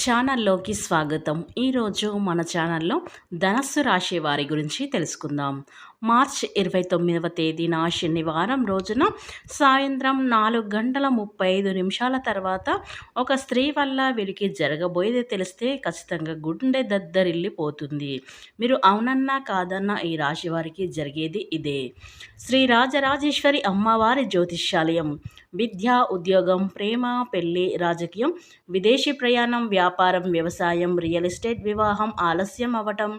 ఛానల్లోకి స్వాగతం. ఈరోజు మన ఛానల్లో ధనస్సు రాశి వారి గురించి తెలుసుకుందాం. మార్చ్ ఇరవై తొమ్మిదవ తేదీన శనివారం రోజున సాయంత్రం నాలుగు గంటల ముప్పై ఐదు నిమిషాల తర్వాత ఒక స్త్రీ వల్ల వీరికి జరగబోయేది తెలిస్తే ఖచ్చితంగా గుండె దద్దరిల్లిపోతుంది. మీరు అవునన్నా కాదన్నా ఈ రాశి వారికి జరిగేది ఇదే. శ్రీ రాజరాజేశ్వరి అమ్మవారి జ్యోతిష్యాలయం. విద్య ఉద్యోగం ప్రేమ పెళ్ళి రాజకీయం విదేశీ ప్రయాణం వ్యాపారం వ్యవసాయం రియల్ ఎస్టేట్ వివాహం ఆలస్యం అవ్వటం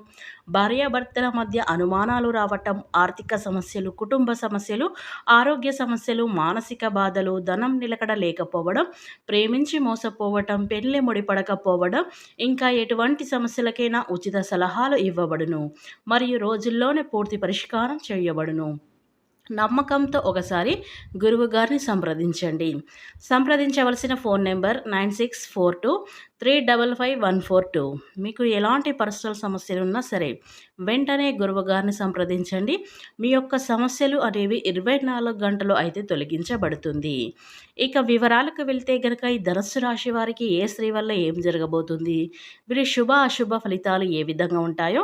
భార్యాభర్తల మధ్య అనుమానాలు రావటం ఆర్థిక సమస్యలు కుటుంబ సమస్యలు ఆరోగ్య సమస్యలు మానసిక బాధలు ధనం నిలకడ లేకపోవడం ప్రేమించి మోసపోవటం పెళ్ళి ముడిపడకపోవడం ఇంకా ఎటువంటి సమస్యలకైనా ఉచిత సలహాలు ఇవ్వబడును. మరియు రోజుల్లోనే పూర్తి పరిష్కారం చేయబడును. నమ్మకంతో ఒకసారి గురువు గారిని సంప్రదించండి. సంప్రదించవలసిన phone number nine six four two three double five one four two. మీకు ఎలాంటి పర్సనల్ సమస్యలు ఉన్నా సరే వెంటనే గురువు గారిని సంప్రదించండి. మీ యొక్క సమస్యలు అనేవి ఇరవై నాలుగు గంటలు అయితే తొలగించబడుతుంది. ఇక వివరాలకు వెళ్తే గనక ఈ ధనస్సు రాశి వారికి ఏ స్త్రీ వల్ల ఏం జరగబోతుంది? వీరి శుభ అశుభ ఫలితాలు ఏ విధంగా ఉంటాయో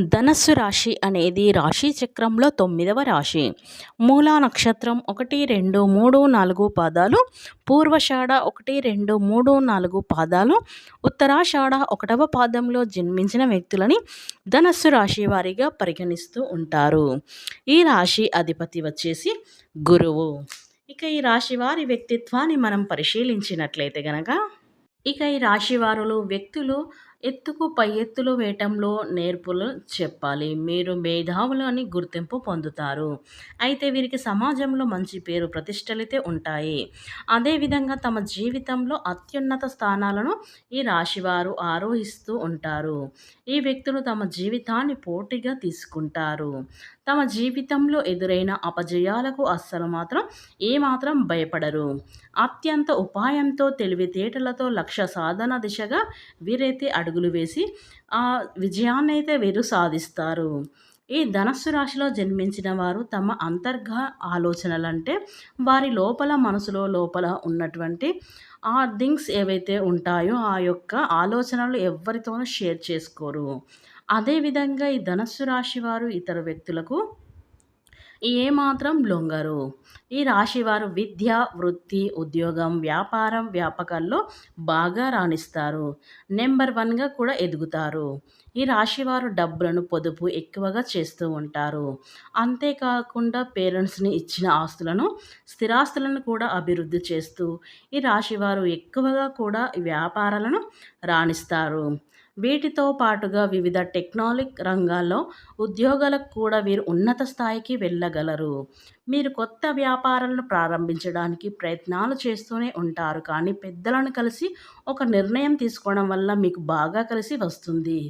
ధనస్సు రాశి అనేది రాశి చక్రంలో తొమ్మిదవ రాశి. మూలా నక్షత్రం ఒకటి రెండు మూడు నాలుగు పాదాలు. పూర్వషాఢ ఒకటి రెండు మూడు నాలుగు పాదాలు. ఉత్తరాషాఢ ఒకటవ పాదంలో జన్మించిన వ్యక్తులని ధనస్సు రాశి వారిగా పరిగణిస్తూ ఉంటారు. ఈ రాశి అధిపతి వచ్చేసి గురువు. ఇక ఈ రాశి వారి వ్యక్తిత్వాన్ని మనం పరిశీలించినట్లయితే గనక ఇక ఈ రాశి వారులు వ్యక్తులు ఎత్తుకు పై ఎత్తులు వేయటంలో నేర్పులు చెప్పాలి. మీరు మేధావులు అని గుర్తింపు పొందుతారు. అయితే వీరికి సమాజంలో మంచి పేరు ప్రతిష్టలైతే ఉంటాయి. అదేవిధంగా తమ జీవితంలో అత్యున్నత స్థానాలను ఈ రాశివారు ఆరోహిస్తూ ఉంటారు. ఈ వ్యక్తులు తమ జీవితాన్ని పోటీగా తీసుకుంటారు. తమ జీవితంలో ఎదురైన అపజయాలకు అస్సలు మాత్రం ఏమాత్రం భయపడరు. అత్యంత ఉపాయంతో తెలివితేటలతో లక్ష్య సాధన దిశగా వీరైతే అడుగులు వేసి ఆ విజయాన్ని అయితే వీరు సాధిస్తారు. ఈ ధనస్సు రాశిలో జన్మించిన వారు తమ అంతర్గత ఆలోచనలంటే వారి లోపల మనసులో లోపల ఉన్నటువంటి ఆ థింగ్స్ ఏవైతే ఉంటాయో ఆ యొక్క ఆలోచనలు ఎవరితోనూ షేర్ చేసుకోరు. అదేవిధంగా ఈ ధనస్సు రాశి వారు ఇతర వ్యక్తులకు ఏమాత్రం లొంగరు. ఈ రాశివారు విద్య వృత్తి ఉద్యోగం వ్యాపారం వ్యాపకాల్లో బాగా రాణిస్తారు. నెంబర్ వన్గా కూడా ఎదుగుతారు. ఈ రాశివారు డబ్బులను పొదుపు ఎక్కువగా చేస్తూ ఉంటారు. అంతేకాకుండా పేరెంట్స్ని ఇచ్చిన ఆస్తులను స్థిరాస్తులను కూడా అభివృద్ధి చేస్తూ ఈ రాశివారు ఎక్కువగా కూడా వ్యాపారాలను రాణిస్తారు. వీటితో పాటుగా వివిధ టెక్నాలిక్ రంగాల్లో ఉద్యోగాలకు కూడా వీరు ఉన్నత స్థాయికి వెళ్ళగలరు. మీరు కొత్త వ్యాపారాలను ప్రారంభించడానికి ప్రయత్నాలు చేస్తూనే ఉంటారు. కానీ పెద్దలను కలిసి ఒక నిర్ణయం తీసుకోవడం వల్ల మీకు బాగా కలిసి వస్తుంది.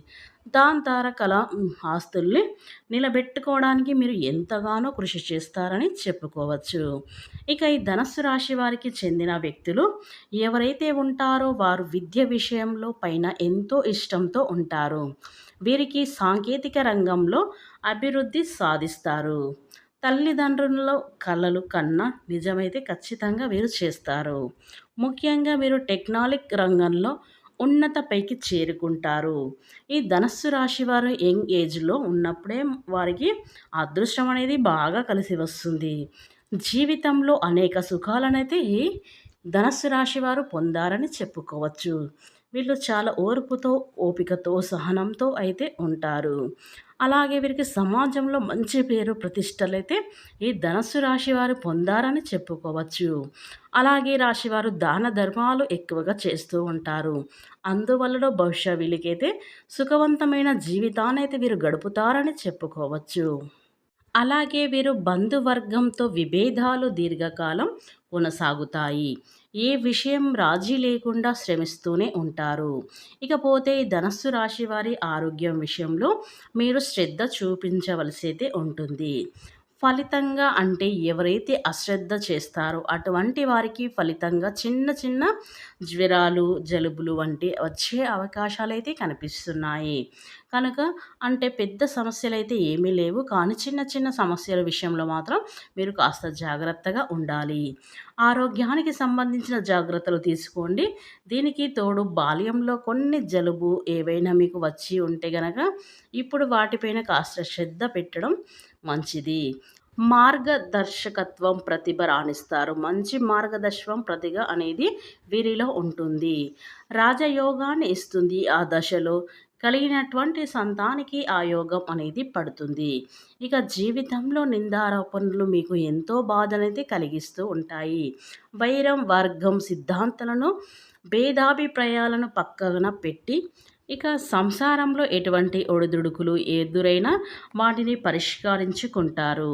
దాని కళ ఆస్తుల్ని నిలబెట్టుకోవడానికి మీరు ఎంతగానో కృషి చేస్తారని చెప్పుకోవచ్చు. ఇక ఈ ధనస్సు రాశి వారికి చెందిన వ్యక్తులు ఎవరైతే ఉంటారో వారు విద్య విషయంలో పైన ఎంతో ఇష్టంతో ఉంటారు. వీరికి సాంకేతిక రంగంలో అభివృద్ధి సాధిస్తారు. తల్లిదండ్రులలో కళలు కన్నా నిజమైతే ఖచ్చితంగా వీరు చేస్తారు. ముఖ్యంగా మీరు టెక్నాలిక్ రంగంలో ఉన్నత పైకి చేరుకుంటారు. ఈ ధనస్సు రాశి వారు యంగ్ ఏజ్లో ఉన్నప్పుడే వారికి అదృష్టం అనేది బాగా కలిసి వస్తుంది. జీవితంలో అనేక సుఖాలనైతే ఈ ధనస్సు రాశి వారు పొందారని చెప్పుకోవచ్చు. వీళ్ళు చాలా ఓర్పుతో ఓపికతో సహనంతో అయితే ఉంటారు. అలాగే వీరికి సమాజంలో మంచి పేరు ప్రతిష్టలైతే ఈ ధనస్సు రాశి వారు పొందారని చెప్పుకోవచ్చు. అలాగే రాశివారు దాన ధర్మాలు ఎక్కువగా చేస్తూ ఉంటారు. అందువల్ల బహుశా వీళ్ళకైతే సుఖవంతమైన జీవితాన్ని అయితే వీరు గడుపుతారని చెప్పుకోవచ్చు. అలాగే వీరు బంధువర్గంతో విభేదాలు దీర్ఘకాలం కొనసాగుతాయి. ఏ విషయం రాజీ లేకుండా శ్రమిస్తూనే ఉంటారు. ఇకపోతే ధనస్సు రాశి వారి ఆరోగ్యం విషయంలో మీరు శ్రద్ధ చూపించవలసి అయితే ఉంటుంది. ఫలితంగా అంటే ఎవరైతే అశ్రద్ధ చేస్తారో అటువంటి వారికి ఫలితంగా చిన్న చిన్న జ్వరాలు జలుబులు వంటి వచ్చే అవకాశాలు అయితే కనిపిస్తున్నాయి. కనుక అంటే పెద్ద సమస్యలు అయితే ఏమీ లేవు. కానీ చిన్న చిన్న సమస్యల విషయంలో మాత్రం మీరు కాస్త జాగ్రత్తగా ఉండాలి. ఆరోగ్యానికి సంబంధించిన జాగ్రత్తలు తీసుకోండి. దీనికి తోడు బాల్యంలో కొన్ని జలుబు ఏవైనా మీకు వచ్చి ఉంటే గనక ఇప్పుడు వాటిపైన కాస్త శ్రద్ధ పెట్టడం మంచిది. మార్గదర్శకత్వం ప్రతిభ రాణిస్తారు. మంచి మార్గదర్శకం ప్రతిభ అనేది వీరిలో ఉంటుంది. రాజయోగాన్ని ఇస్తుంది. ఆ దశలో కలిగినటువంటి సంతానికి ఆ యోగం అనేది పడుతుంది. ఇక జీవితంలో నిందారోపణలు మీకు ఎంతో బాధనైతే కలిగిస్తూ ఉంటాయి. వైరం వర్గం సిద్ధాంతాలను భేదాభిప్రాయాలను పక్కన పెట్టి ఇక సంసారంలో ఎటువంటి ఒడిదుడుకులు ఎదురైనా వాటిని పరిష్కరించుకుంటారు.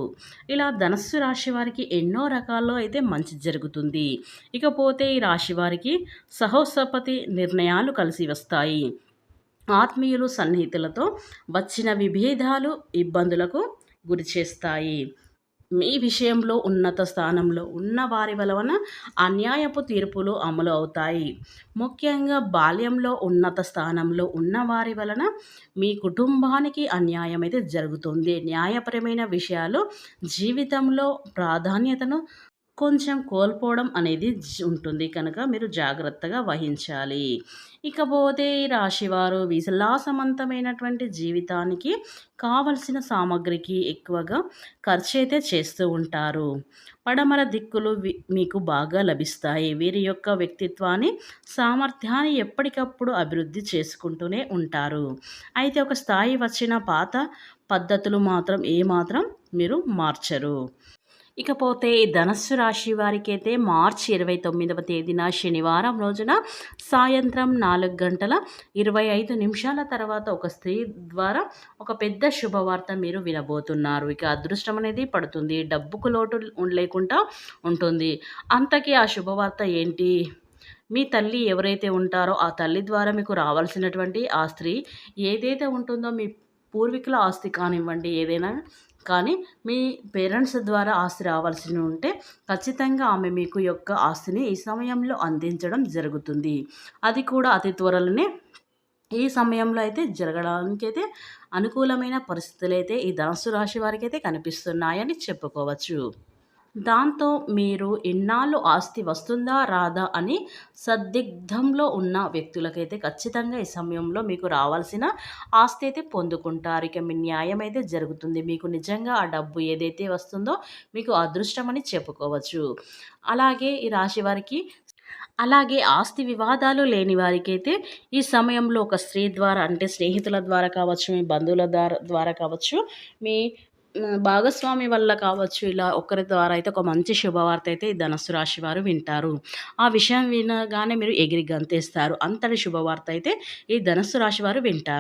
ఇలా ధనస్సు రాశి వారికి ఎన్నో రకాల్లో అయితే మంచి జరుగుతుంది. ఇకపోతే ఈ రాశి వారికి సహోసపతి నిర్ణయాలు కలిసి వస్తాయి. ఆత్మీయులు సన్నిహితులతో వచ్చిన విభేదాలు ఇబ్బందులకు గురి చేస్తాయి. మీ విషయంలో ఉన్నత స్థానంలో ఉన్న వారి వలన అన్యాయపు తీర్పులు అమలు అవుతాయి. ముఖ్యంగా బాల్యంలో ఉన్నత స్థానంలో ఉన్న వారి వలన మీ కుటుంబానికి అన్యాయం అయితే జరుగుతుంది. న్యాయపరమైన విషయాలు జీవితంలో ప్రాధాన్యతను కొంచెం కోల్పోవడం అనేది ఉంటుంది. కనుక మీరు జాగ్రత్తగా వహించాలి. ఇకపోతే రాశివారు విలాసవంతమైనటువంటి జీవితానికి కావలసిన సామాగ్రికి ఎక్కువగా ఖర్చు అయితే చేస్తూ ఉంటారు. పడమర దిక్కులు మీకు బాగా లభిస్తాయి. వీరి యొక్క వ్యక్తిత్వాన్ని సామర్థ్యాన్ని ఎప్పటికప్పుడు అభివృద్ధి చేసుకుంటూనే ఉంటారు. అయితే ఒక స్థాయి వచ్చిన పాత పద్ధతులు మాత్రం ఏమాత్రం మీరు మార్చరు. ఇకపోతే ఈ ధనస్సు రాశి వారికి అయితే మార్చి ఇరవై తొమ్మిదవ తేదీన శనివారం రోజున సాయంత్రం నాలుగు గంటల ఇరవై ఐదు నిమిషాల తర్వాత ఒక స్త్రీ ద్వారా ఒక పెద్ద శుభవార్త మీరు వినబోతున్నారు. ఇక అదృష్టం అనేది పడుతుంది. డబ్బుకు లోటు లేకుండా ఉంటుంది. అంతకీ ఆ శుభవార్త ఏంటి? మీ తల్లి ఎవరైతే ఉంటారో ఆ తల్లి ద్వారా మీకు రావాల్సినటువంటి ఆ స్త్రీ ఏదైతే ఉంటుందో మీ పూర్వీకుల ఆస్తి కానివ్వండి ఏదైనా కానీ మీ పేరెంట్స్ ద్వారా ఆస్తి రావాల్సి ఉంటే ఖచ్చితంగా ఆమె మీకు యొక్క ఆస్తిని ఈ సమయంలో అందించడం జరుగుతుంది. అది కూడా అతి త్వరలోనే ఈ సమయంలో అయితే జరగడానికి అయితే అనుకూలమైన పరిస్థితులు అయితే ఈ ధనస్సు రాశి వారికి అయితే కనిపిస్తున్నాయని చెప్పుకోవచ్చు. దాంతో మీరు ఎన్నాళ్ళు ఆస్తి వస్తుందా రాదా అని సందిగ్ధంలో ఉన్న వ్యక్తులకైతే ఖచ్చితంగా ఈ సమయంలో మీకు రావాల్సిన ఆస్తి అయితే పొందుకుంటారు. ఇక మీ న్యాయం అయితే జరుగుతుంది. మీకు నిజంగా ఆ డబ్బు ఏదైతే వస్తుందో మీకు అదృష్టమని చెప్పుకోవచ్చు. అలాగే ఈ రాశి వారికి అలాగే ఆస్తి వివాదాలు లేని వారికైతే ఈ సమయంలో ఒక స్త్రీ ద్వారా అంటే స్నేహితుల ద్వారా కావచ్చు మీ బంధువుల ద్వారా ద్వారా కావచ్చు మీ భాగస్వామి వల్ల కావచ్చు ఇలా ఒకరి ద్వారా అయితే ఒక మంచి శుభవార్త అయితే ఈ ధనస్సు రాశి వారు వింటారు. ఆ విషయం వినగానే మీరు ఎగిరి గంతేస్తారు. అంతటి శుభవార్త అయితే ఈ ధనస్సు రాశి వారు వింటారు.